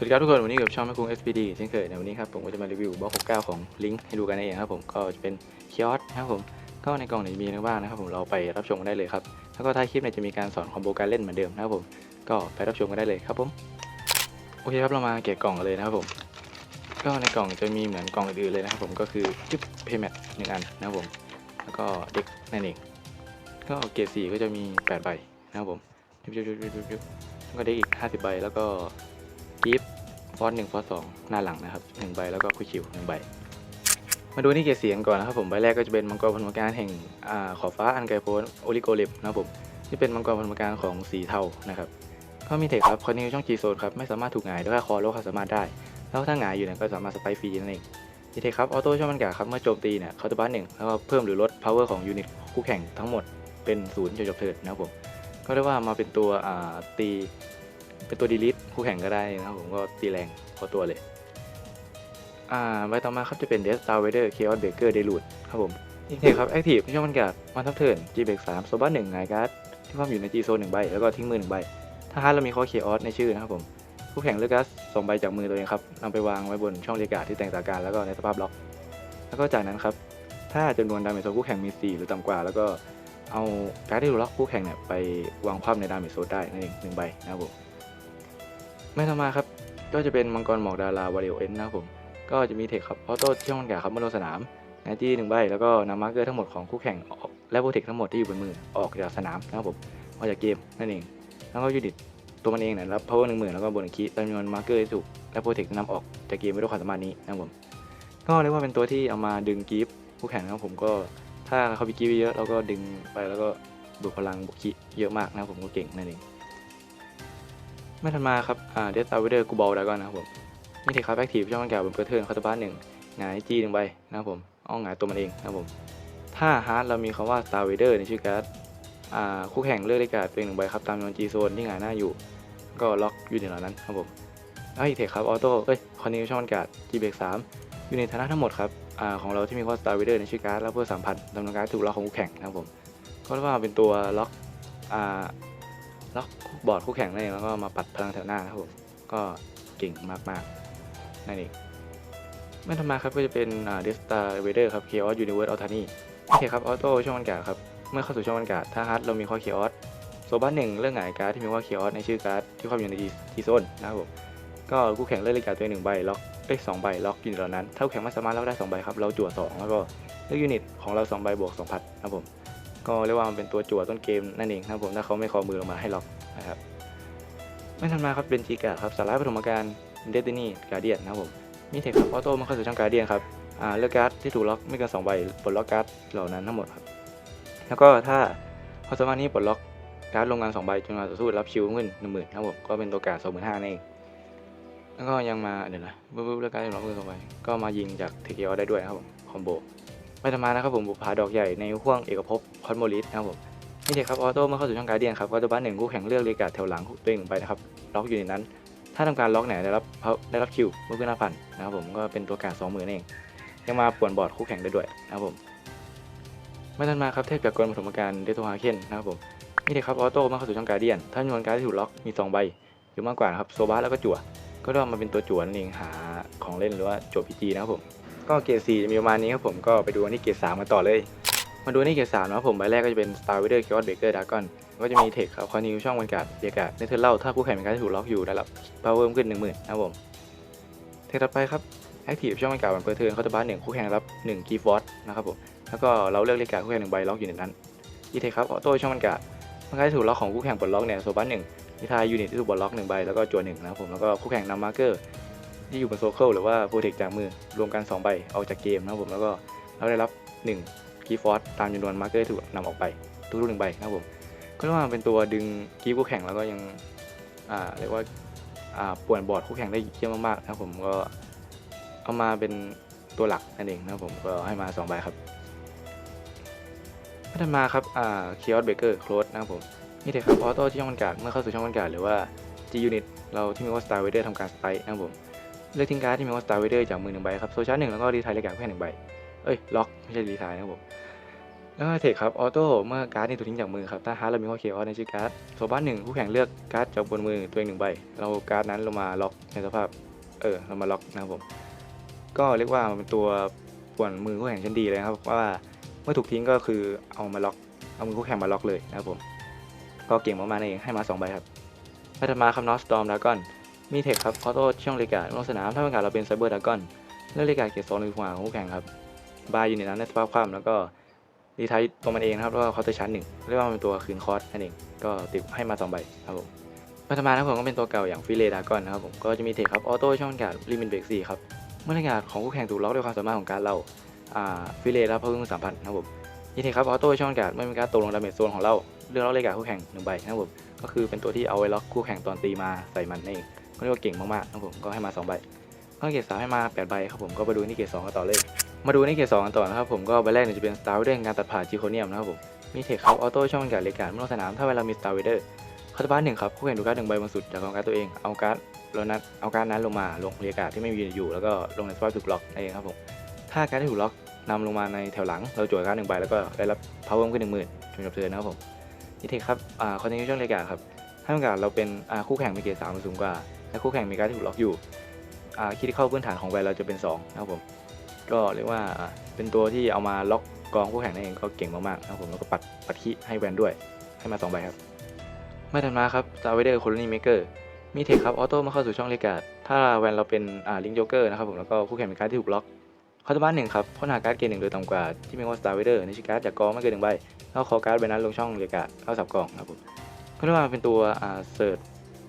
สวัสดีครับทุกคน วันนี้กับช่องแม่คุง SPD เช่นเคยในวันนี้ครับผมก็จะมารีวิวบล็อก69 ของลิงก์ให้ดูกันเองครับผมก็จะเป็นคิออสนะครับผมก็ในกล่องไหนมีอะไรบ้างนะครับผมเราไปรับชมกันได้เลยครับแล้วก็ท้ายคลิปเนี่ยจะมีการสอนคอมโบการเล่นเหมือนเดิมนะครับผมก็ไปรับชมกันได้เลยครับผมโอเคครับเรามาแกะกล่องกันเลยนะครับผม ก็ในกล่องจะมีเหมือนกล่องอื่นๆเลยนะครับผมก็คือจุ๊บเพย์แมทหนึ่งอันนะครับผมแล้วก็เด็กนั่นเองก็เกรดสีก็จะมี8ใบนะครับผมจุ๊บจุ๊บจุ๊บจุ๊บจุ๊บแล้วก็เด็กอีก 50 ใบแล้วก็ กิฟฟอนต์หนึ่งฟอนต์สองหน้าหลังนะครับหนึ่งใบแล้วก็คุยคิวหนึ่งใบ มาดูที่เกรดเสียงก่อนนะครับผมใบแรกก็จะเป็นมังกรพันธการแห่งอ่าขอบฟ้าอันไกลโพ้นโอลิโกเลมนะครับผมที่เป็นมังกรพันธการของสีเทานะครับก็มีเทคครับคอนนิวช่องจีโซนครับไม่สามารถถูกหงายด้วยคอโลคาสามารถได้ แล้วถ้าหงายอยู่เนี่ยก็สามารถสไปฟรีนั่นเองมีเทคครับออโต้ช่องมันกาครับเมื่อโจมตีเนี่ยเขาจะบ้านหนึ่งแล้วก็เพิ่มหรือลด power ของยูนิตคู่แข่งทั้งหมดเป็นศูนย์จนจบเทิร์นนะครับผมก็เรียกว่ามาเป็นตัวตี เป็นตัวดีลิทคู่แข่งก็ได้นะครับผมก็ตีแรงพอตัวเลย อ่าใบต่อมาครับจะเป็น Death Star Vader Chaos Breaker d e l u d ครับผมอีกเทคครับ Active ช่องมันการ์ดมาทับเทิร์น G Break 3โซบ้าหนึ่งหงการ์ดที่ความอยู่ใน G Zone หนึ่งใบ แล้วก็ทิ้งมือหนึ่งใบ ถ้าฮาร์ดเรามีข้อ Chaos ในชื่อนะครับผมคู่แข่งเลือกการ์ดสองใบจากมือตัวเองครับนำไปวางไว้บนช่องเรียกการ์ดที่แต่งตากันแล้วก็ในสภาพล็อก แล้วก็จากนั้นครับถ้าจำนวนดาเมจโซคู่แข่งมี 4 หรือต่ำกว่า แล้วก็เอาการ์ดที่ถูกล็อกคู่แข่งเนี่ยไปวางคว่ำในดาเมจโซได้นั่นเองหนึ่งใบนะครับผม ไม่ต่อมาครับ ก็จะเป็นมังกรหมอกดาราวาริโอเอ็นนะครับผม ก็จะมีเทคครับออโต้ช่องมันแกาครับเมื่อลงสนามแอนตี้หนึ่งใบ แล้วก็นำมาร์เกอร์ทั้งหมดของคู่แข่งออกและโปรเทคทั้งหมดที่อยู่บนมือออกจากสนามนะครับผมออกจากเกมนั่นเอง แล้วก็ยูนิตตัวมันเองเนี่ยรับ power หนึ่งหมื่นแล้วก็บนคีจำนวนมาร์เกอร์ที่ถูกและโปรเทคนำออกจากเกมไปด้วยความสามารถนี้นะครับผมก็เรียกว่าเป็นตัวที่เอามาดึงกีฟคู่แข่งนะครับผมก็ถ้าเขามีกีฟเยอะเราก็ดึงไปแล้วก็บุกพลังบุกคีเยอะมากนะครับผมก็เก่งนั่นเอง ไม่ทันมาครับ อ่าเดสตาเวเดอร์กูบอลดากอนนะครับผมมีเทคครับแอคทีฟช่องมันแก่บนเพื่อเทิร์นคาร์บ้านหนึ่งหงายจีหนึ่งใบนะครับผมเอาหงายตัวมันเองนะครับผม ถ้าฮาร์ดเรามีคำว่า Star Vader ในชื่อการ์ด อ่าคู่แข่งเลือกได้การ์ดเป็นหนึ่งใบครับตามจำนวนจีโซนที่หงายหน้าอยู่ ก็ล็อกอยู่ในเหล่านั้นครับผมแล้วอีกเทคครับออโต้เอ้ยคอนนิวช่องมันการ์ดจีเบรกสามอยู่ในฐานะทั้งหมดครับอ่าของเราที่มีคำว่า Star Vader ในชื่อการ์ดแล้วเพื่อสามพันดำเนินการถูกล็อกของคู่แข่งนะครับผมก็เรียกว่าเป็นตัวล็อกอ่า ล็อกบอร์ดคู่แข่งนั่นเองแล้วก็มาปัดพลังแถวหน้านะครับผมก็เก่งมากๆนั่นเองไม่ธรรมาครับก็จะเป็นเดสตาเวเดอร์ครับเคออสยูนิเวิร์สอัลทานีโอเคครับออโต้ช่องบรรยากาศครับเมื่อเข้าสู่ช่องบรรยากาศถ้าฮาร์ดเรามีข้อเคออสโซบ้านหนึ่งเรื่องหงายการ์ดที่มีข้อเคออสในชื่อการ์ดที่ความอยู่ในทีโซนนะครับผมก็คู่แข่งเลือกเลการ์ดตัวหนึ่งใบล็อกเอ้สองใบล็อกยูนิตเหล่านั้นถ้าคู่แข่งไม่สามารถล็อกได้สองใบครับเราจั่วสองแล้วก็เลือกยูนิตของเราสองใบบวกสองพันนะครับผม ก็เรียกว่ามันเป็นตัวจั่วต้นเกมนั่นเองนะครับผมถ้าเขาไม่คอมือลงมาให้ล็อกนะครับไม่ทันมาครับเป็นจีกาครับสาระปฐมการเดตินี่การเดียนนะครับผมมีเทคครับออโต้มาเข้าสู่ช่องการเดียนครับอ่าเลือกการ์ดที่ถูกล็อกไม่เกิน2ใบปลดล็อกการ์ดเหล่านั้นทั้งหมดครับแล้วก็ถ้าความสมานี้ปลดล็อกการ์ดลงงาน2ใบจนมาต่อสู้รับชิวเงินหนึ่งหมื่นครับผมก็เป็นตัวการ์ดสองหมื่นห้าเองแล้วก็ยังมาเดี๋ยวนะปุ๊บปุ๊บเลือกการ์ดที่ล็อกมือสองใบก็มายิงจากเทคเอได้ด้วยครับผมคอมโบ ไม่ธรรมานะครับผมบุกผาดอกใหญ่ในห่วงเอกภพคอนโมลิสนะครับผมนี่เด็กครับออโต้เมื่อเข้าสู่ช่องการเดียนครับก็จะบ้านหนึ่งคู่แข่งเลือกเรียกการ์ดแถวหลังตัวเองหนึ่งไปนะครับล็อกอยู่ในนั้น ถ้าทำการล็อกเนี่ยได้รับได้รับคิวเมื่อเพื่อนห้าพันนะครับผมก็เป็นตัวการสองหมื่นเอง ยังมาป่วนบอร์ดคู่แข่งได้ด้วยนะครับผมไม่ทันมาครับเทพจากกลปฐมการเดโทฮาเคนนะครับผมนี่เด็กครับออโต้เมื่อเข้าสู่ช่องการเดียน ถ้าจำนวนการที่ถูกล็อกมีสองใบหรือมากกว่านะครับโซบาแล้วก็จั่วก็ต้องมาเป็นตัวจั่วนั่นเองหาของเล่นหรือว่าจั่วพีจีนะครับผม ก็เกรดสี่จะมีประมาณนี้ครับผมก็ไปดูอันที่เกรดสามกันต่อเลย มาดูนี่เกรดสามนะครับผมใบแรกก็จะเป็น Star Vader Chaos Breaker Dragon ก็จะมีเทคครับคอนิวช่องบรรยากาศเรียกการ์ดในเทอร์เล่าถ้าคู่แข่งเป็นการที่ถูกล็อกอยู่ได้รับ power เพิ่มขึ้น10,000นะครับผมเทคต่อไปครับ Active ช่องบรรยากาศวันเปิดเทิร์นเขาจะบ้านหนึ่งคู่แข่งรับ1 Key Force นะครับผมแล้วก็เราเลือกเรียการคู่แข่งหนึ่งใบล็อกอยู่ในนั้นอีเทคครับออโต้ช่องบรรยากาศเมื่อการที่ถูกล็อกของคู่แข่งปลดล็อกเนี่ยโซบัสหนึ่งนิทายยูนิตที่ถูกปลดล็อกหนึ่งใบแล้วก็จั่วหนึ่งนะครับผมแล้วก็คู่แข่งนำมาร์เกอร์ ที่อยู่บนโซเคิลหรือว่าโปรเทคจากมือ รวมกันสองใบออกจากเกมนะครับผมแล้วก็เราได้รับหนึ่งคีฟอร์สตามจำนวนมาร์เกอร์ที่ถูกนำออกไปทุกๆหนึ่งใบนะครับผมก็เรียกว่าเป็นตัวดึงคีย์คู่แข่งแล้วก็ยังอ่าเรียกว่าอ่าป่วนบอร์ดคู่แข่งได้เยี่ยมมากๆนะครับผมก็เอามาเป็นตัวหลักนั่นเองนะครับผมก็ให้มา2ใบครับพัฒนมาครับอ่าคีออสเบเกอร์โคลสนะครับผมนี่เถอะครับออโต้ที่ช่องบรรยากาศเมื่อเข้าสู่ช่องบรรยากาศหรือว่า G Unit เราที่มีว่า Star Vader ทำการสไตร์นะครับผม เลือกทิ้งการ์ดที่มีว่า Star Vader จากมือหนึ่งใบครับโซชาร์หนึ่งแล้วก็รีไทายรายกาแค่หนึ่งใบ เอ้ยล็อกไม่ใช่รีไทายนะครับผมแล้วก็เทคครับออโต้เมื่อการ์ดนี่ถูกทิ้งจากมือครับถ้าฮาร์ดเรามีข้อเคออสในชื่อการ์ดโซบ้านหนึ่งผู้แข่งเลือกการ์ดจากบนมือตัวเองหนึ่งใบเราการ์ดนั้นลงมาล็อกในสภาพเออเรามาล็อกนะครับผมก็เรียกว่ามันเป็นตัวป่วนมือคู่แข่งชั้นดีเลยครับว่าเมื่อถูกทิ้งก็คือเอามาล็อกเอามือคู่แข่งมาล็อกเลยนะครับผมก็เก่งมากๆนั่นเองให้มาสองใบครับไปถัดมาครับนอสตอมดากอน มีเทคครับออโต้ช่องเลกาลงสนามถ้าเป็นการเราเป็นไซเบอร์ดากอนเลือกเลกาเกียร์สองในหัวของคู่แข่งครับ บายอยู่ในนั้นในสภาพคว่ำแล้วก็รีไทยตัวมันเองนะครับแล้วก็คาน์เตชั้นหนึ่งเรียกว่ามันเป็นตัวคืนคอร์สนั่นเอง ก็ติดให้มา 2 ใบครับผมพัฒนานะครับผมก็เป็นตัวเก่าอย่างฟิเลดากอนนะครับผม ก็จะมีเทคครับ ออโต้ช่องการลิมิตเบรกสี่ครับ เมื่อรายการของคู่แข่งถูกล็อกด้วยความสามารถของการเราอ่าฟิเลรับเพิ่มสามพันนะครับผมนี่เทคครับ ออโต้ช่องการเมื่อมีการตกลงดาเมจโซนของเราเลือกล็อกรายกาคู่แข่งหนึ่งใบนะครับผม ก็คือเป็นตัวที่เอาไว้ล็อกคู่แข่งตอนตีมาใส่มันนั่นเอง ก็เรียกว่าเก่งมากๆครับผมก็ให้มาสองใบก็เกรดสามให้มาแปดใบครับผมก็ไปดูที่เกรดสองกันต่อเลย มาดูในเกรดสองกันต่อนะครับผมก็ใบแรกเนี่ยจะเป็น Star Rider การตัดผ่าจิโคเนียมนะครับผมมีเทคครับออโต้ช่องการเลกการเมื่อลงสนามถ้าเวลามี Star Rider คาตาบ้านหนึ่งครับผู้แข่งดูการ์ดหนึ่งใบบนสุดจากกองการ์ดตัวเองเอาการ์ดแล้วนั้นเอาการ์ดนั้นลงมาลงเรียการ์ดที่ไม่มีอยู่ แล้วก็ลงในสภาพถูกล็อกเองครับผมถ้าการ์ดที่ถูกล็อกนำลงมาในแถวหลังเราจั่วการ์ดหนึ่งใบแล้วก็ได้รับ power ขึ้นหนึ่งหมื่นจนจบเทิร์นนะครับผมนี่เทคครับอ่าคอนเทนต์ช่องเรียการ์ดครับถ้าต้อการเราเป็นคู่แข่งมีเกรดสามสูงกว่า และคู่แข่งมีการที่ถูกล็อกอยู่คิดเข้าพื้นฐานของใบเราจะเป็นสองนะครับผมก็เรียกว่าเป็นตัวที่เอามาล็อกกองคู่แข่งนั่นเองก็เก่งมากๆนะครับผมแล้วก็ปัดปัดขี้ให้แวนด้วยให้มา2ใบครับไม่ถัดมาครับ Star Rider Colony Maker มีเทคครับออโต้มาเข้าสู่ช่องเลกาดถ้าแวนเราเป็นอ่าลิงโจเกอร์นะครับผมแล้วก็คู่แข่งมีการที่ถูกล็อกคาร์บ้านหนึ่งครับค้นหาการ์ดเกณฑ์หนึ่งโดยต่ำกว่าที่มีว่า Star Rider ในชื่อการ์ดจากกองไม่เกินหนึ่งใบแล้วขอการ์ดใบนั้นลงช่องเลกาดเข้าสับกองนะครับผมเรียกว่าเป็นตัวอ่าเสิร์ช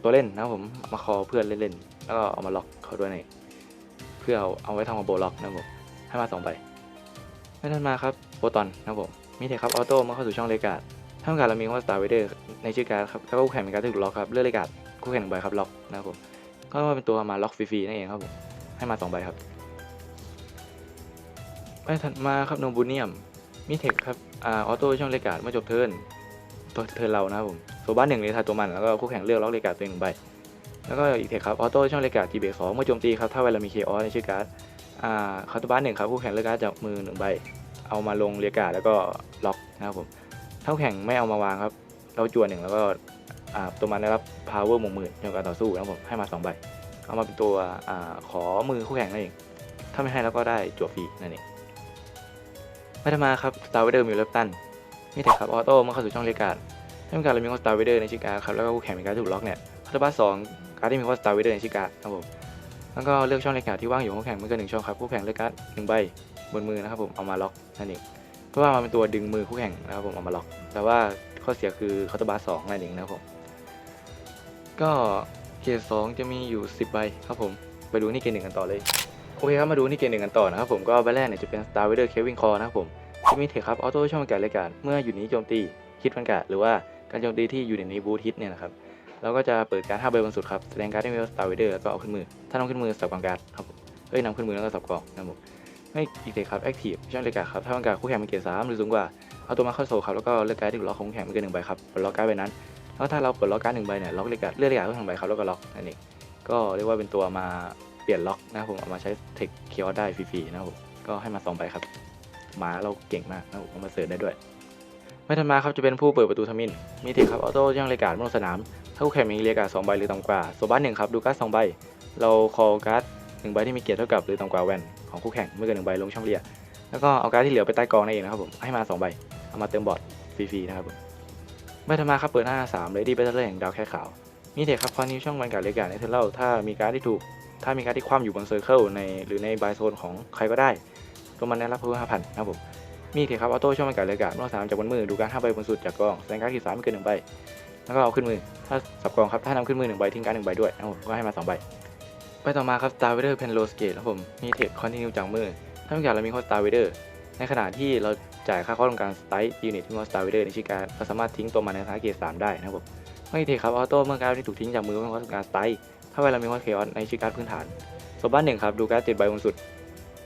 ตัวเล่นนะผมมาคอเพื่อนเล่นๆแล้วก็เอามาล็อกเขาด้วยในเพื่อเอาเอาไว้ทำคอมโบล็อกนะผมให้มา2ใบไม่ทันมาครับโปตอนนะผมมีเทคครับออโต้มาเข้าสู่ช่องเลกาดถ้าต้องการเรามีว่าสตาร์เวเดอร์ในชื่อการครับแล้วก็คู่แข่งเป็นการถูกล็อกครับเลือกเลกาดคู่แข่งหนึ่งใบครับล็อกนะครับผมก็เป็นตัวมาล็อกฟรีๆนั่นเองครับผมให้มา2ใบครับไม่ทันมาครับโนบูเนียมมีเทคครับอ่าออโต้ช่องเลกาดเมื่อจบเทิร์นตัวเทิร์นเรานะครับผม โซบ้านหนึ่งเลยทายตัวมันแล้วก็คู่แข่งเลือกล็อกเลกาตัวหนึ่งใบแล้วก็อีกเทคครับออโต้ช่องเลกาดจีเบสองเมื่อโจมตีครับถ้าเวลามีเคออสในชื่อการ์ดอ่าคาร์ตบ้านหนึ่งครับคู่แข่งเลือกการ์ดจากมือหนึ่งใบเอามาลงเรียกาแล้วก็ล็อกนะครับผมถ้าแข่งไม่เอามาวางครับ เราจวนหนึ่งแล้วก็อ่าตัวมันได้รับ power หมงหมื่นในการต่อสู้นะครับผมให้มาสองใบเอามาเป็นตัวอ่าขอมือคู่แข่งนั่นเอง ถ้าไม่ให้แล้วก็ได้จั่วฟรีนั่นเองม่ได้มาครับ Star Rider มิลเลปตันมีแต่ครับออโต้มาเข้าสู่ช่องเรียกาด ถ้ามีการเรามีว่า Star Rider ในชื่อกาครับแล้วก็คู่แข่งมีการถูกล็อกเนี่ยคาร์ตบ้านสองการที่มีว่า Star Rider ในชื่อกาครับผมแล้วก็เลือกช่องเลขาที่ว่างอยู่คู่แข่งไม่เกินหนึ่งช่องครับคู่แข่งเลือกการ์ดหนึ่งใบบนมือนะครับผมเอามาล็อกนั่นเองเพื่อว่ามันเป็นตัวดึงมือคู่แข่งนะครับผมเอามาล็อก แต่ว่าข้อเสียคือคาร์ตบาร์สองนั่นเองนะครับผมก็เกรดสองจะมีอยู่ 10 ใบครับผมไปดูนี่เกรดหนึ่งกันต่อเลยโอเคครับมาดูนี่เกรดหนึ่งกันต่อนะครับผมก็ใบแรกเนี่ยจะเป็น Star Rider Kevin Call นะครับผมจะมีเทคครับออโต้ช่องการรายการเมื่ออยู่นี้โจมตีฮิตฟันการ์หรือว่า การโจมตีที่อยู่ในบูทฮิตเนี่ยนะครับเราก็จะเปิดการ์ด5ใบบนสุดครับแสดงการ์ดที่มีสตาร์เวเดอร์แล้วก็เอาขึ้นมือ ถ้านำขึ้นมือสับกองการ์ดครับเอ้ยนำขึ้นมือแล้วก็สับกองนะครับผมไม่อีกเลยครับแอคทีฟช่องเลกาครับถ้าต้องการคู่แข่งเป็นเกียร์สามหรือสูงกว่าเอาตัวมาเข้าโซ่ครับแล้วก็เลือกการ์ดที่ล็อกของคู่แข่งไม่เกินหนึ่งใบครับปลดล็อกการ์ดใบนั้นแล้วถ้าเราปลดล็อกการ์ดหนึ่งใบเนี่ยล็อกเลกาเลือกเลกาเข้าทางใบครับแล้วก็ล็อกนั่นเองก็เรียกว่าเป็นตัวมาเปลี่ยนล็อกนะครับผมเอามาใช้เทคเคียวได้ฟรีๆนะครับผมก็ให้มาสองใบครับหมาเราเก่งมากนะครับผมเอามาเสิร์ฟได้ด้วย ไม่ทันมาครับจะเป็นผู้เปิดประตูทมินมีเทคครับออโต้ย่างเลกาดบนสนาม ถ้าคู่แข่งมีเรียกาดสองใบหรือต่ำกว่าโซบ้านหนึ่งครับดูการ์ดสองใบ เราคอการ์ดหนึ่งใบที่มีเกียรติเท่ากับหรือต่ำกว่าแวนของคู่แข่งไม่เกินหนึ่งใบลงช่องเรียแล้วก็เอาการ์ดที่เหลือไปใต้กองนั่นเองนะครับผมให้มาสองใบเอามาเติมบอร์ดฟรีๆนะครับผมไม่ทันมาครับเปิดหน้าสามเลยดีเบตเตอร์แห่งดาวแค่ขาวมีเทคครับคอนนิ้วช่องวันการ์ดเลกาดในเทอร์เลถ้ามีการ์ดที่ถูกถ้ามีการ์ดที่คว่ำอยู่บนเซอร์เคิลในหรือในบายโซนของใครก็ได้ตัวมันได้รับเพิ่มห้าพันนะครับผม มีเทครับออโต้ช่องมันการเลยกาดเมื่อสามจากบนมือดูการห้าใบบนสุดจากกองแสดงการ์ดที่สามไม่เกินหนึ่งใบแล้วก็เอาขึ้นมือ ถ้าสับกองครับถ้านำขึ้นมือหนึ่งใบทิ้งการหนึ่งใบด้วยนะครับผมก็ให้มาสองใบไปต่อมาครับ Star Vader Pen l o s c a t e ครับผม มีเทคคอนติเนียจากมือ ถ้าต้องการเรามีข้อ Star Vader ในขณะที่เราจ่ายค่าข้อต้องการสไตล์ยูนิตที่มี Star Vader ในชื่อการเราสามารถทิ้งตัวมันในสถานเกียร์สามได้นะครับผมไม่เทคครับออโต้เมื่อการที่ถูกทิ้งจากมือเป็นข้อต้องการสไตล์ถ้าเวลามีข้อเคออสในชื่อการพื้นฐานโซบ้านหนึ่งครับดูการ์ดเจ็ดใบบนสุด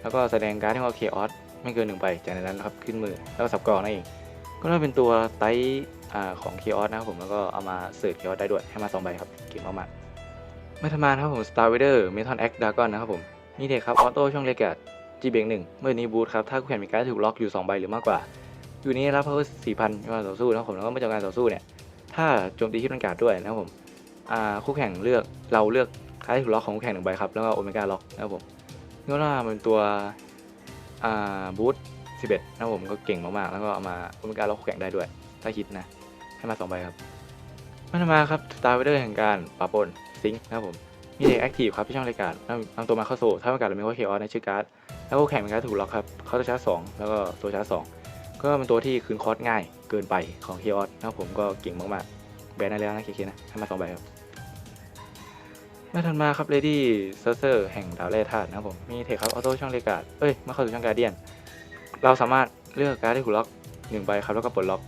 แล้วก็แสดงการ์ดที่ว่าเคออส ไม่เกินหนึ่งใบจากนั้นนะครับขึ้นมือแล้วก็สับกรองนั่นเองก็น่าเป็นตัวไตอของเคออสนะครับผมแล้วก็เอามาเสิร์ฟเคออสได้ด้วยให้มาสองใบครับเก่งมากๆไม่ธรรมดาครับผม Star Rider Meton X Dragon นะครับผมนี่เด็กครับออโต้ช่องเลกาดจีเบงหนึ่งเมื่อนี้บูทครับถ้าคู่แข่งมีการถูกล็อกอยู่2ใบหรือมากกว่า อยู่นี้รับ power 4,000การต่อสู้นะครับผมแล้วก็เมื่อจบการต่อสู้เนี่ยถ้าโจมตีที่มันการ์ดด้วยนะครับผมคู่แข่งเลือกเราเลือกค่าที่ถูกล็อกของคู่แข่งหนึ่งใบครับแล้วก็โอเมก้าล็อกนะครับผมนี่ว่ามันเป็นตัว บูท11นะผมก็เก่งมากๆ แล้วก็เอามาโอเมก้าล็อกแข่งได้ด้วย ถ้าคิดนะ ให้มาสองใบครับมาทำมาครับสตาร์เวเดอร์แห่งการปราบปนซิงค์นะครับผมมีเด็กแอคทีฟครับที่ช่องรายการนำตัวมาเข้าโซ่ถ้าประกาศหรือไม่ว่าเคออสในชื่อการ์ดแล้วคู่แข่งเป็นการถูกล็อกครับเขาจะชาร์จสองแล้วก็ตัวชาร์จสองก็เป็นตัวที่คืนคอร์สง่ายเกินไปของเคียร์นะครับผมก็เก่งมากๆแบนได้แล้วนะเคเคนะให้มาสองใบครับ ไม่ทันมาครับเลดี้เซอร์เซอร์แห่งดาวแร่ธาตุนะครับผม มีเทคครับออโต้ช่องเลกาดเอ้ยมาเข้าสู่ช่องการเดียน เราสามารถเลือกการ์ดที่ถูล็อกหนึ่งใบครับแล้วก็ปลดล็อก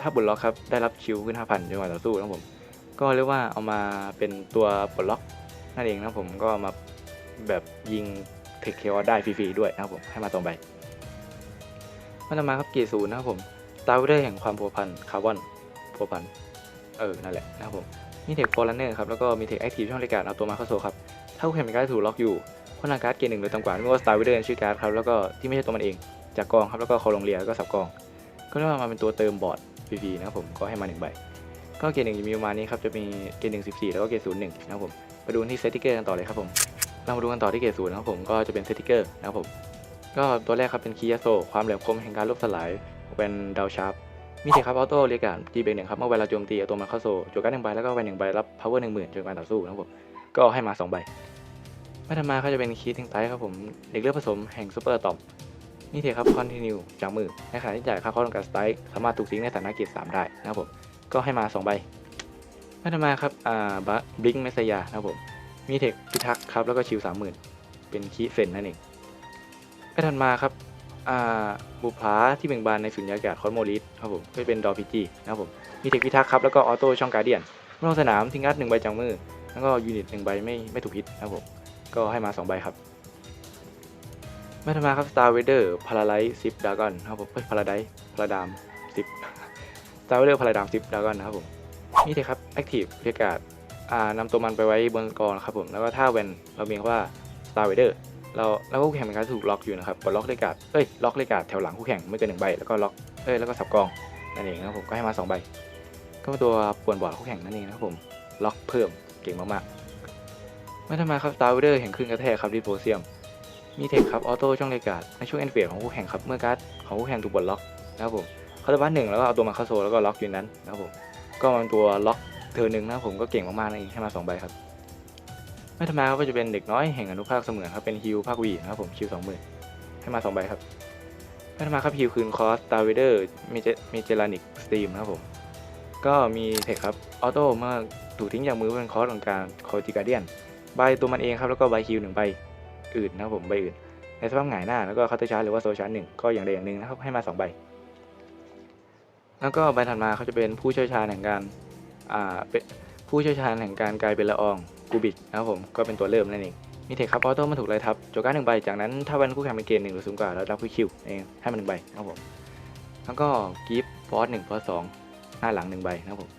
ถ้าปลดล็อกครับได้รับชิลขึ้น 5,000จนกว่าต่อสู้นะครับผม ก็เรียกว่าเอามาเป็นตัวปลดล็อกนั่นเองนะผมก็มาแบบยิงเทคเคอได้ฟรีๆด้วยนะครับผมให้มาสองใบมันมาครับเกียร์ศูนย์นะครับผมตาร์เดอร์แห่งความพัวพันคาร์บอนพัวพันเออนั่นแหละนะครับผม มีเทคโฟลันเนอร์ครับ แล้วก็มีเทคแอคทีฟช่องรายการเอาตัวมาเข้าโซครับ ถ้าคู่แข่งเป็นการดถูกล็อกอยู่คนทางการ์ดเกียร์หนึ่งหรือต่ำกว่าไม่ว่าสตาร์วิเดอร์ชื่อการ์ดครับ แล้วก็ที่ไม่ใช่ตัวมันเอง จากกองครับ แล้วก็คอลงเรียแล้วก็สับกอง ก็เรียกว่ามาเป็นตัวเติมบอร์ดฟรีๆนะครับผม ก็ให้มาหนึ่งใบ ก็เกียร์หนึ่งจะมีประมาณนี้ครับ จะมีเกียร์หนึ่งสิบสี่แล้วก็เกียร์ศูนย์หนึ่งนะครับผม ไปดูที่เซตติเกอร์กันต่อเลยครับผม เรามาดูกันต่อที่เกียร์ศูนย์นะครับผม ก็จะเป็นเซตติเกอร์นะครับผม ก็ตัวแรกครับเป็นคียาโซความแหลมคมแห่งการลบสลายเป็นดาวชาร์ป มีเทคครับออโต้เรียกการจีเบรกหนึ่งครับเมื่อเวลาโจมตีเอาตัวมาเข้าโซโจการดหนึ่งใบแล้วก็แวนหนึ่งใบรับ power หนึ่งหมื่นจนการต่อสู้นะครับผมก็ให้มาสองใบไม่ทำมาก็จะเป็นคีทิ้งไตครับผมเด็กเลือดผสมแห่งซูเปอร์ตอมมีเทคครับคอนติเนียจากมือในขณะที่จ่ายค่าเข้าทำการสไตล์สามารถถูกทิ้งในฐานะเกียรติสามได้นะครับผมก็ให้มาสองใบไม่ทำมาครับอ่าบบลิงเมสยานะครับผมมีเทคพิทักษ์ครับแล้วก็ชิวสามหมื่นเป็นคีเซนนั่นเองไม่ทันมาครับ บุพาที่เบ่งบานในสุญญากาศคอนโมลิสครับผมก็เป็นดอพีจีนะครับผมมีเทคพิทักษ์ครับแล้วก็ออโต้ช่องการเดียนเมื่อลงสนามทิ้งการ์ดหนึ่งใบจากมือ แล้วก็ยูนิตหนึ่งใบไม่ไม่ถูกพิษนะครับผมก็ให้มาสองใบครับไม่ทำมาครับ Star Vader Paralyze 10 Dragon ครับผมเฮ้ย Paradise พาราดาม10 Star Vader พาราดาม10 Dragon นะครับผมนี่เทคครับ Active เรียกการ์ดนำตัวมันไปไว้บนกองครับผม แล้วก็ถ้าเวนเราเมีคำว่า Star Vader เราแล้วคู่แข่งเป็นการถูกล็อกอยู่นะครับปลดล็อกเลกาดเอ้ยล็อกเลกาดแถวหลังคู่แข่งไม่เกินหนึ่งใบแล้วก็ล็อกเอ้ยแล้วก็สับกองนั่นเองนะครับผมก็ให้มาสองใบก็เป็นตัวป่วนบอร์ดคู่แข่งนั่นเองนะครับผมล็อกเพิ่มเก่งมากๆไม่ทำไมครับสตาร์เวเดอร์แห่งคลื่นกระแทกครับดิโพเซียมมีเทคครับออโต้ช่องเลกาดในช่วงเอ็นเฟสของคู่แข่งครับเมื่อการ์ดของคู่แข่งถูกปลดล็อกนะครับผมเขาจะบัสหนึ่งแล้วก็เอาตัวมาเข้าโซแล้วก็ล็อกอยู่นั้นนะครับผมก็มันตัวล็อกเธอหนึ่งนะครับผมก็เก่งมากๆนั่นเองให้มาสองใบครับ ไม่ธรรมดาครับก็จะเป็นเด็กน้อยแห่งอนุภาคเสมือนครับเป็นฮิวภาควีนะครับผมคิวสองหมื่นให้มาสองใบครับไม่ธรรมดาครับฮิวคืนคอสตาร์เวเดอร์มีเจมีเจลานิกสตรีมนะครับผมก็มีเทคครับออโต้เมื่อถูกทิ้งจากมือเป็นคอสของการคอติการเดียนใบตัวมันเองครับแล้วก็ใบฮิวหนึ่งใบอื่นนะครับผมใบอื่น ในสภาพหงายหน้าแล้วก็คัตเตอร์ชาร์หรือว่าโซชาร์หนึ่งก็อย่างใดอย่างหนึ่งนะครับให้มาสองใบแล้วก็ใบถัดมาเขาจะเป็นผู้เชี่ยวชาญแห่งการ อ่า เป็นผู้เชี่ยวชาญแห่งการกลายเป็นละออง กูบิกนะครับผมก็เป็นตัวเริ่มนั่นเองมีเทคครับออโต้มาถูกไล่ทับโจกาหนึ่งใบ จากนั้นถ้าวันคู่แข่งเป็นเกณฑ์หนึ่งหรือสูงกว่าแล้วรับควิกคิวเองให้มันหนึ่งใบนะครับผมแล้วก็กิฟต์ฟอสหนึ่งฟอสสองหน้าหลังหนึ่งใบนะครับผม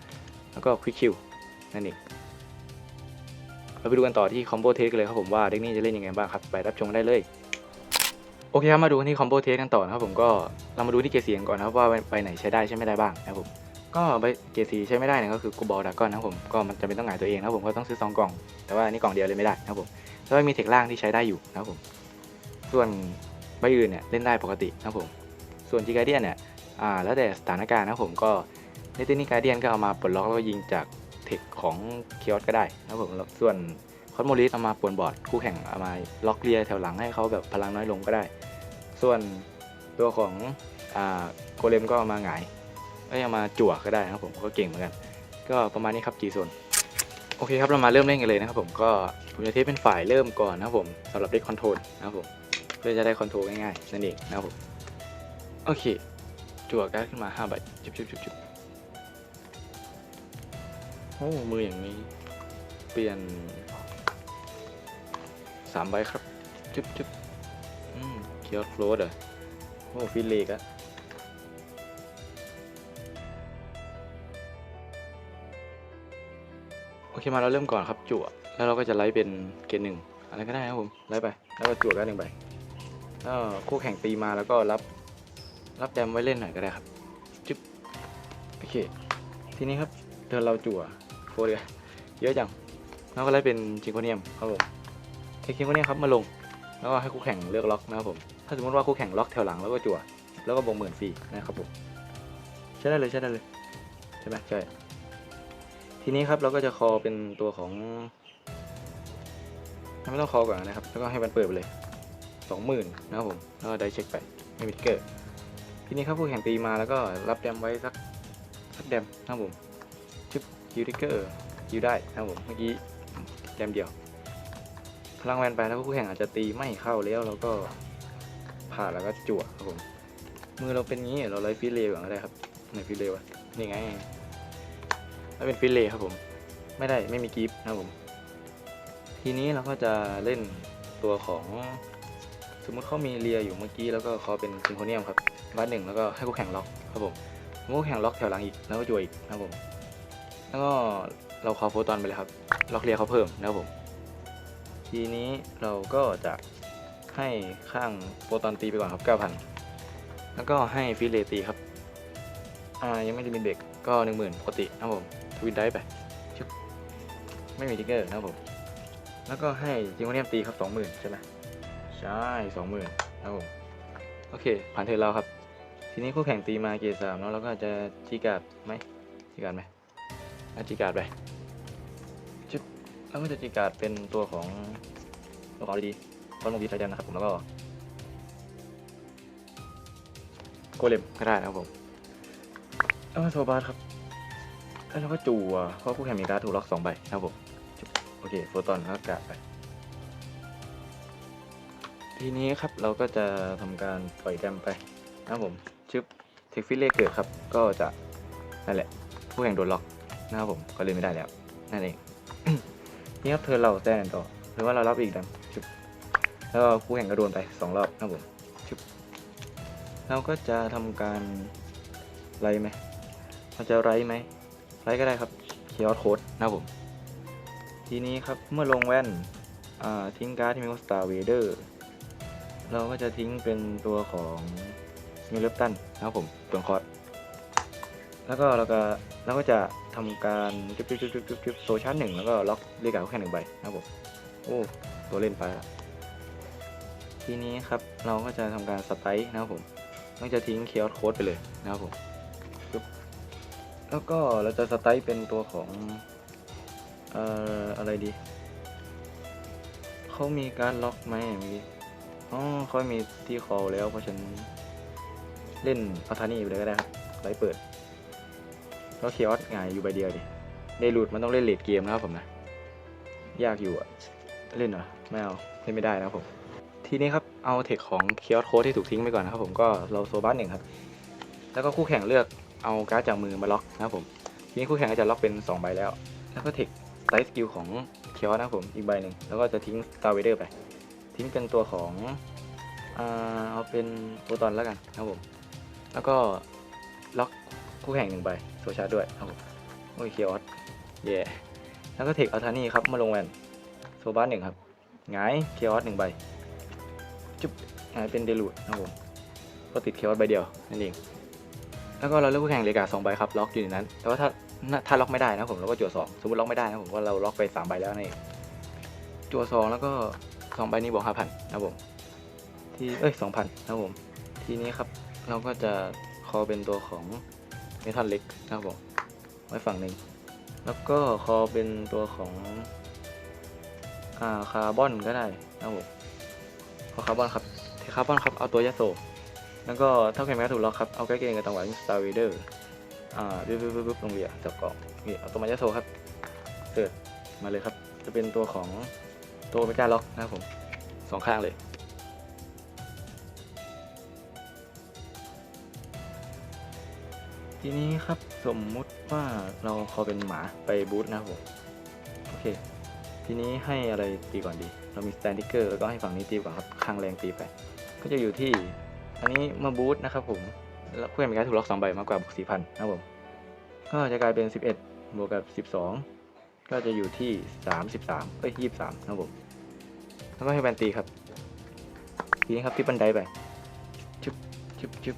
แล้วก็ควิกคิวนั่นเองเราไปดูกันต่อที่คอมโบเทสกันเลยครับผมว่าเด็กนี้จะเล่นยังไงบ้างครับไปรับชมได้เลยโอเคครับมาดูที่คอมโบเทสกันต่อนะครับผมก็เรามาดูที่เกรดสีกันก่อนนะครับว่าใบไหนใช้ได้ใช้ไม่ได้บ้างนะครับผม ก็ใบเกรดสีใช้ไม่ได้นี่ยก็คือกูบอลดากอนนะครับผมก็มันจะเป็นต้องหงายตัวเองนะครับผมก็ต้องซื้อสองกล่อง แต่ว่านี่กล่องเดียวเลยไม่ได้นะครับผมแล้วก็มีเทคล่างที่ใช้ได้อยู่นะครับผม ส่วนใบอื่นเนี่ยเล่นได้ปกตินะครับผม ส่วนจีการเดียนเนี่ยอ่าแล้วแต่สถานการณ์นะครับผมก็ในตัวนี้การเดียนก็เอามาปลดล็อกแล้วก็ยิงจากเทคของเคียสก็ได้นะครับผมส่วนคอนโมลิสเอามาปวนบอร์ดคู่แข่งเอามาล็อกเลียแถวหลังให้เขาแบบพลังน้อยลงก็ได้ ส่วนตัวของอ่าโกเลมก็เอามาหงาย เอ้ยเอามาจั่วก็ได้นะครับผมก็เก่งเหมือนกัน ก็ประมาณนี้ครับจีโซนโอเคครับเรามาเริ่มเล่นกันเลยนะครับผมก็ผมจะเทสเป็นฝ่ายเริ่มก่อนนะครับผมสำหรับเด็กคอนโทรลนะครับผมเพื่อจะได้คอนโทรลง่ายๆนั่นเองนะครับผมโอเคจั่วการ์ดขึ้นมา5ใบจุบจุบจุบจุบโอ้มืออย่างนี้ เปลี่ยนสามใบครับ จุบจุบอืมเคียวโคลดเหรอโอ้ฟิลเลกอะ เคมาเราเริ่มก่อนครับจั่วแล้วเราก็จะไลฟ์เป็นเกณฑ์หนึ่งอะไรก็ได้ครับผมไลฟ์ไป แล้วก็จั่วกันหนึ่งใบแล้วคู่แข่งตีมาแล้วก็รับรับแดมไว้เล่นหน่อยก็ได้ครับจึ๊บโอเค ทีนี้ครับเดินเราจั่วโฟเรียเยอะจังแล้วก็ไล่เป็นจิงโคเนียมครับผมเทคจิงโคเนียมครับมาลง แล้วก็ให้คู่แข่งเลือกล็อกนะครับผมถ้าสมมติว่าคู่แข่งล็อกแถวหลังแล้วก็จั่วแล้วก็บวกหมื่นฟรีนะครับผมใช้ได้เลยใช้ได้เลยใช่ไหมใช่ ทีนี้ครับเราก็จะคอเป็นตัวของไม่ต้องคอก่อนนะครับ แล้วก็ให้มันเปิดไปเลยสองหมื่นนะครับผมแล้วก็ได้เช็คไปไม่มีทิเกอร์ทีนี้ครับผู้แข่งตีมาแล้วก็รับแดมไว้สักสักแดมนะครับผมชึบยูทิกเกอร์ยูได้นะครับผมเมื่อกี้แดมเดียว พลังแวนไปแล้วคู่แข่งอาจจะตีไม่เข้าแล้วเราก็ผ่าแล้วก็จั่วครับผมมือเราเป็นงี้เราไล่ฟิเลก่อนก็ได้ครับไหนฟิเลวะนี่ไง แล้วเป็นฟิเลครับผม ไม่ได้ไม่มีกีฟนะครับผม ทีนี้เราก็จะเล่นตัวของสมมุติเขามีเรียอยู่เมื่อกี้แล้วก็เขาเป็นซิงโครเนียมครับวัดหนึ่งแล้วก็ให้คู่แข่งล็อกครับผมคู่แข่งล็อกแถวหลังอีกแล้วก็จั่วอีกนะครับผม แล้วก็เราคอโฟตอนไปเลยครับ ล็อกเรียเขาเพิ่มนะครับผม ทีนี้เราก็จะให้ข้างโฟตอนตีไปก่อนครับ 9,000 แล้วก็ให้ฟิเลตีครับ อ่ายังไม่ได้มีเบรกก็ 10,000ปกตินะครับผม วินได้ไปชึบไม่มีทิกเกอร์นะครับผม แล้วก็ให้จิงโคเนียมตีครับ20,000ใช่ไหมใช่20,000นะครับผมโอเค ผ่านเทิร์นเราครับ ทีนี้คู่แข่งตีมาเกียร์สามเนาะเราก็จะจีการ์ดไหมจีการ์ดไหมอาจีการ์ดไปชึบแล้วก็จะจีการ์ดเป็นตัวของตัวของดีต้นมงบีไซเดนนะครับผมแล้วก็โกเลมก็ได้นะครับผมแล้วก็โซบาร์ครับ แล้วเราก็จั่วเพราะคู่แข่งมีการ์ดถูกล็อกสองใบนะครับผมโอเคโฟตอนแล้วก็การ์ดไปทีนี้ครับเราก็จะทำการปล่อยแดมไปนะครับผมชึบเทคฟิเลเกิดครับ ก็จะนั่นแหละผู้แข่งโดนล็อกนะครับผมก็เล่นไม่ได้แล้วนั่นเองนี่ครับเธอเราแซนต่อหรือว่าเรารับอีกแดมชึบแล้วผู้แข่งก็โดนไปสองรอบนะครับผมชึบเราก็จะทำการไล่ไหมเราจะไล่ไหม ไล่ก็ได้ครับเคียร์โค้ดนะครับผม ทีนี้ครับเมื่อลงแว่นทิ้งการ์ดที่มีสตาร์เวเดอร์เราก็จะทิ้งเป็นตัวของมิลเลปตันนะครับผมตัวคอร์สแล้วก็เราก็เราก็จะทำการจุ๊บจุ๊บจุ๊บจุ๊บจุ๊บโซชาร์จหนึ่งแล้วก็ล็อกเรียกการแค่หนึ่งใบนะครับผมโอ้ตัวเล่นไปละทีนี้ครับเราก็จะทำการสไตล์นะครับผมต้องจะทิ้งเคียร์โค้ดไปเลยนะครับผม แล้วก็เราจะสไตล์เป็นตัวของเอ่ออะไรดี เขามีการล็อกไหมเมื่อกี้อ๋อเขามีที่คอแล้วเพราะฉันเล่นอัลทานีไปเลยก็ได้ครับไลฟ์เปิดเพราะเคออสง่ายอยู่ใบเดียวดิได้รูดมันต้องเล่นเลดเกมนะครับผมนะ ยากอยู่อะเล่นเหรอไม่เอาเล่นไม่ได้นะครับผม ทีนี้ครับเอาเทคของเคออสโค้ดที่ถูกทิ้งไปก่อนนะครับผมก็เราโซบัสหนึ่งครับ แล้วก็คู่แข่งเลือก เอาการ์ดจากมือมาล็อกนะครับผมทีนี้คู่แข่งก็จะล็อกเป็นสองใบแล้ว แล้วก็เทคไลฟ์สกิลของเคออสนะครับผมอีกใบหนึ่งแล้วก็จะทิ้งสตาร์เวเดอร์ไป ทิ้งเป็นตัวของเอาเป็นโปรตอนแล้วกันครับผม แล้วก็ล็อกคู่แข่งหนึ่งใบโซชาร์ด้วยครับผมโอ้ยเคียออสเย่แล้วก็เทคอัลทานี่ครับมาลงแวนโซบ้านหนึ่งครับหงายเคียออสหนึ่งใบจุ๊บหงายเป็นเดลูดครับผมก็ติดเคียออสใบเดียวนั่นเอง แล้วก็เราเลือกคู่แข่งเลกาสองใบครับล็อกอยู่ในนั้น แต่ว่าถ้าถ้าล็อกไม่ได้นะผมเราก็จั่วสองสมมติล็อกไม่ได้นะผมว่าเราล็อกไปสามใบแล้วนั่นเองจั่วสองแล้วก็สองใบนี้บวกห้าพันนะผมที่เอ้ยสองพันนะผมทีนี้ครับเราก็จะคอเป็นตัวของเมทัลเล็กนะครับผมไว้ฝั่งหนึ่งแล้วก็คอเป็นตัวของอ่าคาร์บอนก็ได้นะครับผมคอคาร์บอนครับเทคาร์บอนครับเอาตัวยาโซ แล้วก็ถ้าเกมแม้ถูกล็อกครับ เอาใกล้เกมกับตังหวะสตาร์วีเดอร์อ่าปึ๊บปึ๊บปึ๊บปึ๊บลงเรียจับกล่องนี่เอาตัวมายาโซครับเกิดมาเลยครับ จะเป็นตัวของตัวไม่กล้าล็อกนะครับผมสองข้างเลย ทีนี้ครับสมมุติว่าเราขอเป็นหมาไปบูธนะครับผม โอเค ทีนี้ให้อะไรตีก่อนดี เรามีสแตนดิเกอร์แล้วก็ให้ฝั่งนี้ตีก่อนครับข้างแรงตีไป ก็จะอยู่ที่ อันนี้มาบูธนะครับผมแล้วเพื่อนมีการถูกล็อกสองใบมากกว่าบวกสี่พันนะครับผมก็จะกลายเป็นสิบเอ็ดบวกกับสิบสองก็จะอยู่ที่สามสิบสามเอ้ยยี่สามนะครับผมแล้วก็ให้แบนตีครับทีนี้ครับที่บันไดไปชึบชึบชึบ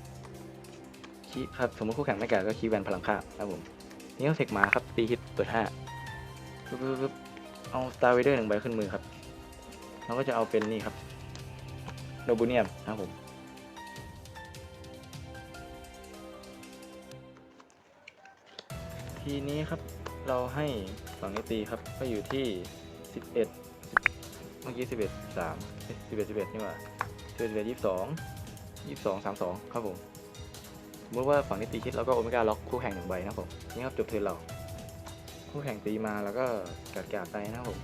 คีครับสมมติคู่แข่งไม่กล้าก็คีแวนพลังค่าครับผมนี่ก็เทคมาครับตีฮิตเปิดห้าปึ๊บปึ๊บปึ๊บเอาสตาร์เวเดอร์หนึ่งใบขึ้นมือครับเราก็จะเอาเป็นนี่ครับโนบูเนียมนะครับผม ทีนี้ครับเราให้ฝั่งนี้ตีครับก็อยู่ที่ 11 เมื่อกี้ 11 3เอ๊ะ11 11 นี่หว่า11 11 22 22 32 ครับผม สมมติว่าฝั่งนี้ตีคิดแล้วก็โอเมก้าล็อกคู่แข่งหนึ่งใบนะครับผม นี่ครับจบเทิร์นเรา คู่แข่งตีมาแล้วก็กัดกาดไปนะครับผม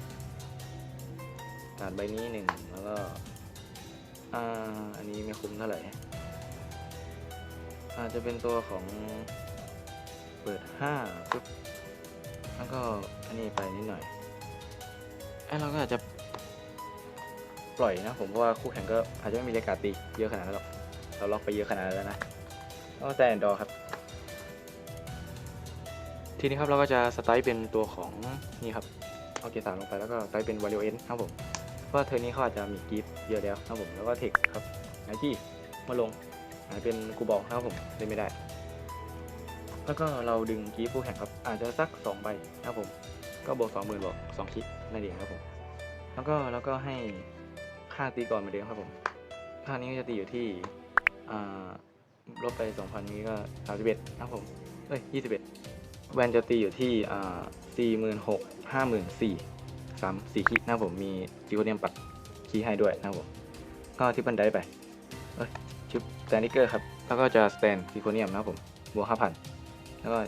กาดใบนี้หนึ่งแล้วก็ อ่า อันนี้ไม่คุ้มเท่าไหร่อาจจะเป็นตัวของ ปิดห้าปุ๊บแล้วก็อันนี้ไปนิดหน่อยไอ้เราก็อาจจะปล่อยนะ ผมเพราะว่าคู่แข่งก็อาจจะไม่มีเรกาตีเยอะขนาดนั้นหรอกเราล็อกไปเยอะขนาดนั้นแล้วนะต้องแซนดอครับ ทีนี้ครับเราก็จะสไตล์เป็นตัวของนี่ครับเอาเกียร์สามลงไปแล้วก็สไตล์เป็นวาริโอเอ็นครับผมเพราะว่าเทอนี้เขาอาจจะมีกิฟต์เยอะแล้วครับผมแล้วก็เทคครับไนจี้มาลงหายเป็นกูบอกนะครับผมเล่นไม่ได้ แล้วก็เราดึงกีฟูแข่งครับ อาจจะสักสองใบนะครับผม ก็บวกสองหมื่นบวกสองคลิกนั่นเองครับผม แล้วก็แล้วก็ให้ค่าตีก่อนเหมาเดิมครับผม ค่านี้ก็จะตีอยู่ที่ลบไปสองพันนี้ก็สามสิบเอ็ดนะครับผม เอ้ยยี่สิบเอ็ดแวนจะตีอยู่ที่สี่หมื่นหกห้าหมื่นสี่สามสี่คลิกนะครับผมมีจิโคเนียมปัดคีย์ให้ด้วยนะครับผม ก็ที่บันไดไป เอ้ยชุบแตนดิเกอร์ครับ แล้วก็จะสแตนซิโคเนียมนะครับผมบวกห้าพัน แล้วก็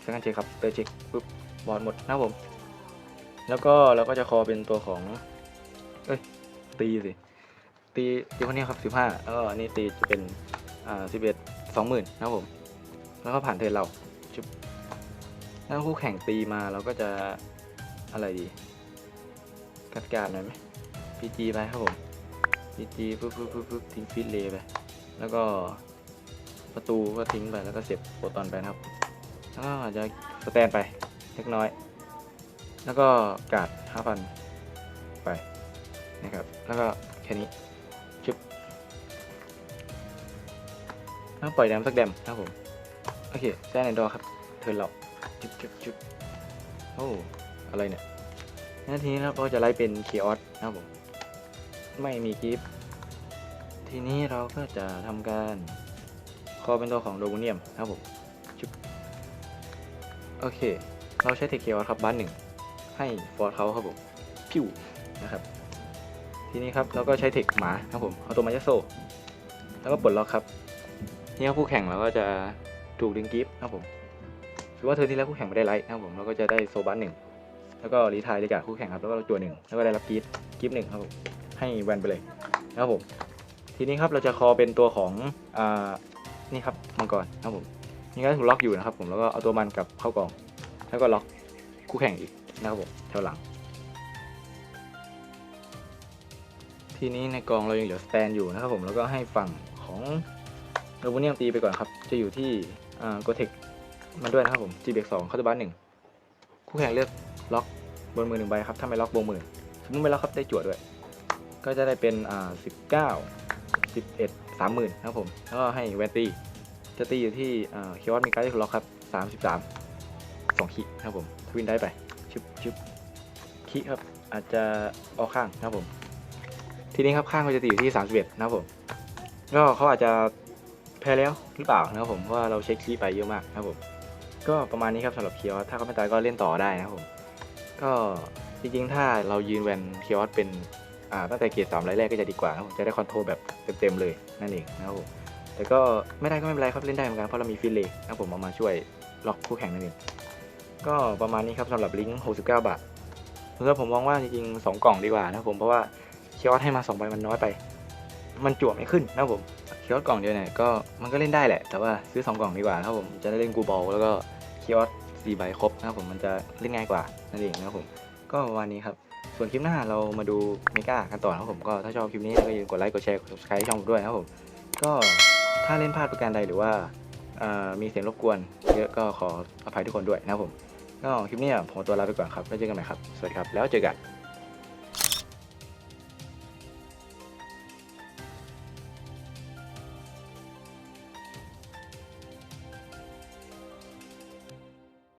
เซคันเช็คครับเตอร์เช็คปุ๊บบอลหมดนะผม แล้วก็เราก็จะคอเป็นตัวของ เอ้ย ตีสิ ตีตีคนนี้ครับสิบห้าแล้วก็อันนี้ตีจะเป็น อ่าสิบเอ็ดสองหมื่นนะผม แล้วก็ผ่านเทิร์นเราชุบแล้วคู่แข่งตีมาเราก็จะอะไรดี กัดการหน่อยไหมพีจีไปครับผมพีจีปุ๊บปุ๊บปุ๊บปุ๊บทิ้งฟิตเลยไป แล้วก็ ประตูก็ทิ้งไปแล้วก็เสียบโปรตอนไปนะครับแล้วก็อาจจะสแตนไปเล็กน้อย แล้วก็กาดห้าพันไปนะครับ แล้วก็แค่นี้ชุบแล้วปล่อยแดมสักแดมนะครับผม โอเคแซนแอนดอครับ เทิร์นเราชุบชุบชุบโอ้อะไรเนี่ยนาทีนี้นะครับเราจะไล่เป็นเคออสนะครับผม ไม่มีกิฟต์ทีนี้เราก็จะทำการ คอเป็นตัวของโดบูเนียมนะครับผมโอเค เราใช้เทคเคอครับบ้านหนึ่งให้ฟอร์ดเขาครับผมพิวนะครับ ทีนี้ครับเราก็ใช้เทคหมาครับผมเอาตัวมายัดโซ แล้วก็ปลดล็อกครับนี่ครับคู่แข่งเราก็จะถูกดึงกิฟต์นะครับผมถือว่าเธอที่แล้วคู่แข่งไม่ได้ไลท์นะครับผมเราก็จะได้โซบัสหนึ่งแล้วก็รีทายดีกับคู่แข่งครับแล้วก็เราจัวหนึ่งแล้วก็ได้รับกิฟต์กิฟต์หนึ่งครับผมให้แวนไปเลยนะครับผมทีนี้ครับเราจะคอเป็นตัวของอ่า นี่ครับมังกรครับผมนี่ก็ถูกล็อกอยู่นะครับ ผมแล้วก็เอาตัวมันกลับเข้ากอง แล้วก็ล็อกคู่แข่งอีกนะครับผมแถวหลัง ทีนี้ในกองเรายังเหลือสแตนอยู่นะครับผมแล้วก็ให้ฝั่งของโรบูเนียมตีไปก่อนครับ จะอยู่ที่อ่าโกเทคมันด้วยนะครับผมจีเบกสองเข้าตัวบ้านหนึ่งคู่แข่งเลือกล็อกบนมือหนึ่งใบครับถ้าไม่ล็อกบนมือสมมติไม่ล็อกครับได้จั่วด้วย ก็จะได้เป็นอ่าสิบเก้าสิบเอ็ด สามหมื่นนะครับผม แล้วก็ให้แวนตี้จะตีอยู่ที่อ่าคิวอตมีการที่ถูกล็อกครับสามสิบสามสองขีนะครับผมทวินได้ไปชึบชึบขีครับ อาจจะออกข้างนะครับผม ทีนี้ครับข้างก็จะตีอยู่ที่สามสิบเอ็ดนะครับผม ก็เขาอาจจะแพ้แล้วหรือเปล่านะครับผมเพราะว่าเราใช้คีไปเยอะมากนะครับผม ก็ประมาณนี้ครับสำหรับเคียวถ้าเขาไม่ตายก็เล่นต่อได้นะครับผม ก็จริงๆ ถ้าเรายืนแวนเคียวเป็นตั้งแต่เกียร์สามไลแรกก็จะดีกว่าครับผมจะได้คอนโทรลแบบเต็มๆเลย นั่นเองนะครับผมแต่ก็ไม่ได้ก็ไม่เป็นไรครับเล่นได้เหมือนกันเพราะเรามีฟิลเลนะครับผมเอามาช่วยล็อกคู่แข่งนั่นเองก็ประมาณนี้ครับสำหรับลิงก์69 บาทแล้วผมมองว่าจริงๆ 2 กล่องดีกว่านะครับผมเพราะว่าเคียร์ให้มา2ใบมันน้อยไป มันจั่วไม่ขึ้นนะครับผมเคียร์กล่องเดียวเนี่ยก็มันก็เล่นได้แหละ แต่ว่าซื้อ 2 กล่องดีกว่านะครับผมจะได้เล่นกูบอลแล้วก็เคียร์สี่ใบครบนะครับผมมันจะเล่นง่ายกว่านั่นเองนะครับผมก็ประมาณนี้ครับ ส่วนคลิปหน้าเรามาดูเมกากันต่อนะครับผมก็ถ้าชอบคลิปนี้ก็อย่าลืมกดไลค์กดแชร์กด subscribe ช่องผมด้วยนะครับผมก็ถ้าเล่นพลาดประการใดหรือว่ามีเสียงรบกวนเยอะก็ขออภัยทุกคนด้วยนะครับผมก็คลิปนี้ผมตัวลาไปก่อนครับแล้วเจอกันใหม่ครับ สวัสดีครับ แล้วเจอกัน